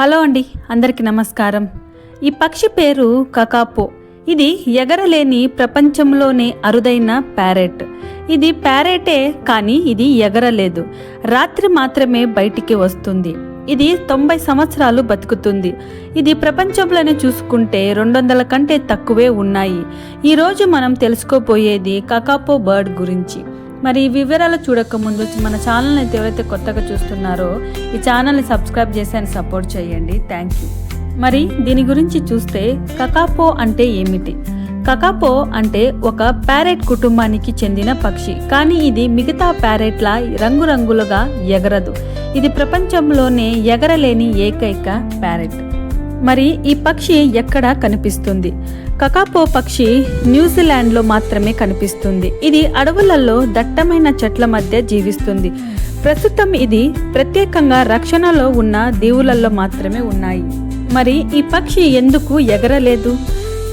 Hello అండి అందరికీ నమస్కారం. ఈ పక్షి పేరు కకాపో. ఇది ఎగరలేని ప్రపంచంలోనే అరుదైన ప్యారెట్ ఇది ప్యారెటే కానీ ఇది ఎగరలేదు. రాత్రి మాత్రమే బయటికి వస్తుంది. ఇది తొంభై సంవత్సరాలు బతుకుతుంది. ఇది ప్రపంచంలోనే చూసుకుంటే రెండు వందల కంటే తక్కువే ఉన్నాయి. ఈరోజు మనం తెలుసుకోబోయేది కకాపో బర్డ్ గురించి. మరి ఈ వివరాలు చూడక ముందు మన ఛానల్ని ఎవరైతే కొత్తగా చూస్తున్నారో ఈ ఛానల్ని సబ్స్క్రైబ్ చేసి అని సపోర్ట్ చేయండి. థ్యాంక్ యూ మరి దీని గురించి చూస్తే కకాపో అంటే ఏమిటి? కకాపో అంటే ఒక ప్యారెట్ కుటుంబానికి చెందిన పక్షి. కానీ ఇది మిగతా ప్యారెట్ల రంగురంగులుగా ఎగరదు. ఇది ప్రపంచంలోనే ఎగరలేని ఏకైక ప్యారెట్ మరి ఈ పక్షి ఎక్కడ కనిపిస్తుంది? కకాపో పక్షి న్యూజిలాండ్లో మాత్రమే కనిపిస్తుంది. ఇది అడవులలో దట్టమైన చెట్ల మధ్య జీవిస్తుంది. ప్రస్తుతం ఇది ప్రత్యేకంగా రక్షణలో ఉన్న దీవులలో మాత్రమే ఉన్నాయి. మరి ఈ పక్షి ఎందుకు ఎగరలేదు?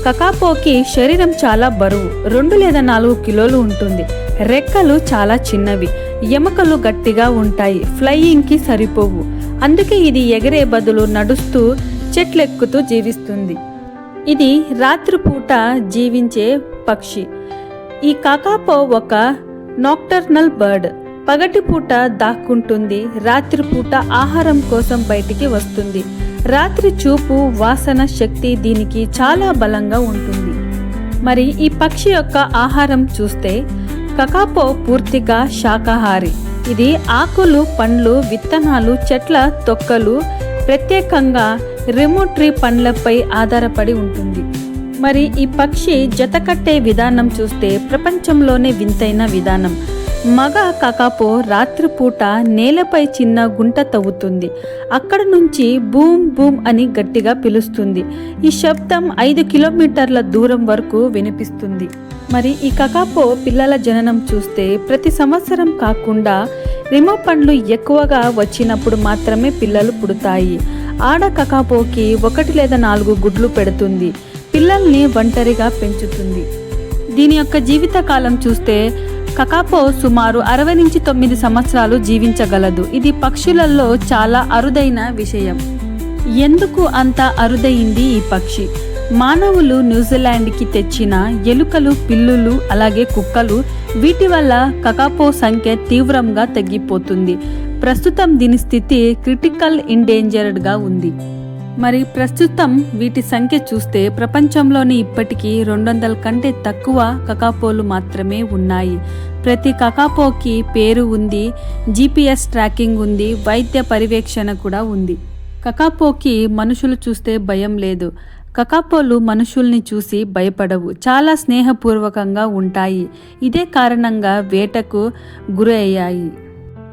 కకాపోకి శరీరం చాలా బరువు రెండు లేదా నాలుగు కిలోలు ఉంటుంది. రెక్కలు చాలా చిన్నవి ఎముకలు గట్టిగా ఉంటాయి ఫ్లయింగ్కి సరిపోవు. అందుకే ఇది ఎగరే బదులు నడుస్తూ చెట్లెక్కుతూ జీవిస్తుంది. ఇది రాత్రిపూట జీవించే పక్షి. ఈ కాకాపో ఒక నాక్టర్నల్ బర్డ్ పగటిపూట దాక్కుంటుంది రాత్రిపూట ఆహారం కోసం బయటికి వస్తుంది. రాత్రి చూపు వాసన శక్తి దీనికి చాలా బలంగా ఉంటుంది. మరి ఈ పక్షి యొక్క ఆహారం చూస్తే కకాపో పూర్తిగా శాకాహారి. ఇది ఆకులు పండ్లు విత్తనాలు చెట్ల తొక్కలు ప్రత్యేకంగా రెమోట్రీ పండ్లపై ఆధారపడి ఉంటుంది. మరి ఈ పక్షి జతకట్టే విధానం చూస్తే ప్రపంచంలోనే వింతైన విధానం. మగ కాకాపో రాత్రిపూట నేలపై చిన్న గుంట తవ్వుతుంది. అక్కడ నుంచి బూమ్ బూమ్ అని గట్టిగా పిలుస్తుంది. ఈ శబ్దం ఐదు కిలోమీటర్ల దూరం వరకు వినిపిస్తుంది. మరి ఈ కకాపో పిల్లల జననం చూస్తే ప్రతి సంవత్సరం కాకుండా రిమో పండ్లు ఎక్కువగా వచ్చినప్పుడు మాత్రమే పిల్లలు పుడతాయి. ఆడ కకాపోకి ఒకటి లేదా నాలుగు గుడ్లు పెడుతుంది. పిల్లల్ని ఒంటరిగా పెంచుతుంది. దీని యొక్క జీవితకాలం చూస్తే కకాపో సుమారు అరవై నుంచి తొమ్మిది సంవత్సరాలు జీవించగలదు. ఇది పక్షులలో చాలా అరుదైన విషయం. ఎందుకు అంత అరుదైంది ఈ పక్షి? మానవులు న్యూజిలాండ్కి తెచ్చిన ఎలుకలు పిల్లులు అలాగే కుక్కలు వీటి వల్ల కకాపో సంఖ్య తీవ్రంగా తగ్గిపోతుంది. ప్రస్తుతం దీని స్థితి క్రిటికల్ ఇండేంజర్డ్గా ఉంది. మరి ప్రస్తుతం వీటి సంఖ్య చూస్తే ప్రపంచంలోని ఇప్పటికీ రెండు వందల కంటే తక్కువ కకాపోలు మాత్రమే ఉన్నాయి. ప్రతి కకాపోకి పేరు ఉంది జీపీఎస్ ట్రాకింగ్ ఉంది వైద్య పర్యవేక్షణ కూడా ఉంది. కకాపోకి మనుషులు చూస్తే భయం లేదు. కకాపోలు మనుషుల్ని చూసి భయపడవు చాలా స్నేహపూర్వకంగా ఉంటాయి. ఇదే కారణంగా వేటకు గురయ్యాయి.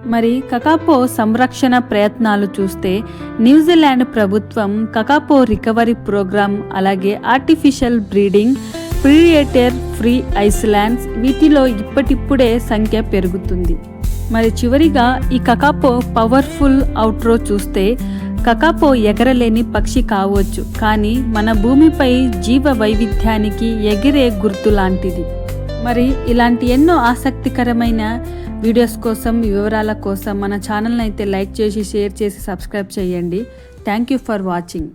మరి కకాపో సంరక్షణ ప్రయత్నాలు చూస్తే న్యూజిలాండ్ ప్రభుత్వం కకాపో రికవరీ ప్రోగ్రామ్ అలాగే artificial breeding predator free islands వీటిలో ఇప్పటిప్పుడే సంఖ్య పెరుగుతుంది. మరి చివరిగా ఈ కకాపో పవర్ఫుల్ అవుట్రో చూస్తే కకాపో ఎగరలేని పక్షి కావచ్చు కానీ మన భూమిపై జీవ వైవిధ్యానికి ఎగిరే గుర్తు లాంటిది. మరి ఇలాంటి ఎన్నో ఆసక్తికరమైన వీడియోస్ కోసం వివరాల కోసం మన ఛానల్ని అయితే లైక్ చేసి షేర్ చేసి సబ్స్క్రైబ్ చేయండి. Thank you for watching